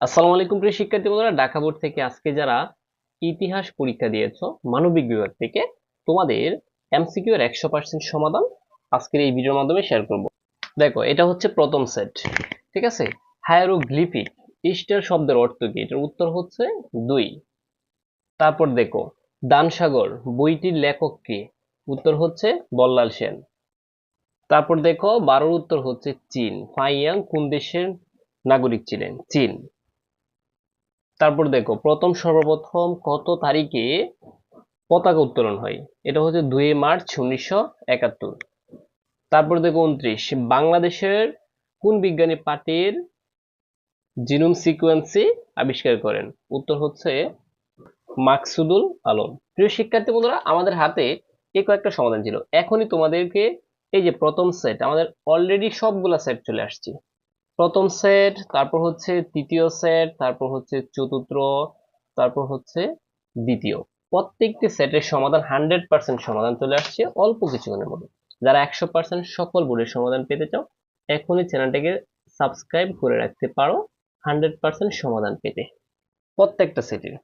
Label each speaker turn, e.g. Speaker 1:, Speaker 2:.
Speaker 1: আসসালামু আলাইকুম প্রিয় শিক্ষার্থী বন্ধুরা, ঢাকা বোর্ড থেকে আজকে যারা ইতিহাস পরীক্ষা দিয়েছ, মানবিক বিভাগ থেকে, তোমাদের এমসিকিউ এর একশো পার্সেন্ট সমাধান আজকের এই ভিডিওর মাধ্যমে শেয়ার করব। দেখো, এটা হচ্ছে প্রথম সেট ঠিক আছে? হায়ারোগ্লিফিক, ইস্টার শব্দের অর্থ কি? এটার উত্তর হচ্ছে দুই। তারপর দেখো, দানসাগর, বইটির লেখক কে? উত্তর হচ্ছে বল্লাল সেন। তারপর দেখো, বারোর উত্তর হচ্ছে চীন। ফাইয়াং কোন দেশের নাগরিক ছিলেন? চীন। তারপর দেখো, প্রথম সর্বপ্রথম কত তারিখে পতাকা উত্তোলন হয়? এটা হচ্ছে দুই মার্চ উনিশশো একাত্তর। তারপর দেখো উনত্রিশ, বাংলাদেশের কোন বিজ্ঞানী পাটের জিনোম সিকোয়েন্সি আবিষ্কার করেন? উত্তর হচ্ছে মাকসুদুল আলম। প্রিয় শিক্ষার্থী বন্ধুরা, আমাদের হাতে এই কয়েকটা সমাধান ছিল। এখনই তোমাদেরকে এই যে প্রথম সেট আমাদের অলরেডি সবগুলা সেট চলে আসছে। প্রথম সেট তারপর হচ্ছে তৃতীয় সেট তারপর হচ্ছে চতুর্থ, তারপর হচ্ছে দ্বিতীয়। প্রত্যেকটি সেটের সমাধান হান্ড্রেড পার্সেন্ট সমাধান চলে আসছে অল্প কিছুক্ষণের মধ্যে। যারা একশো পার্সেন্ট সকল বোর্ডের সমাধান পেতে চাও, এখনই চ্যানেলটাকে সাবস্ক্রাইব করে রাখতে পারো হান্ড্রেড পার্সেন্ট সমাধান পেতে। প্রত্যেকটা সেটের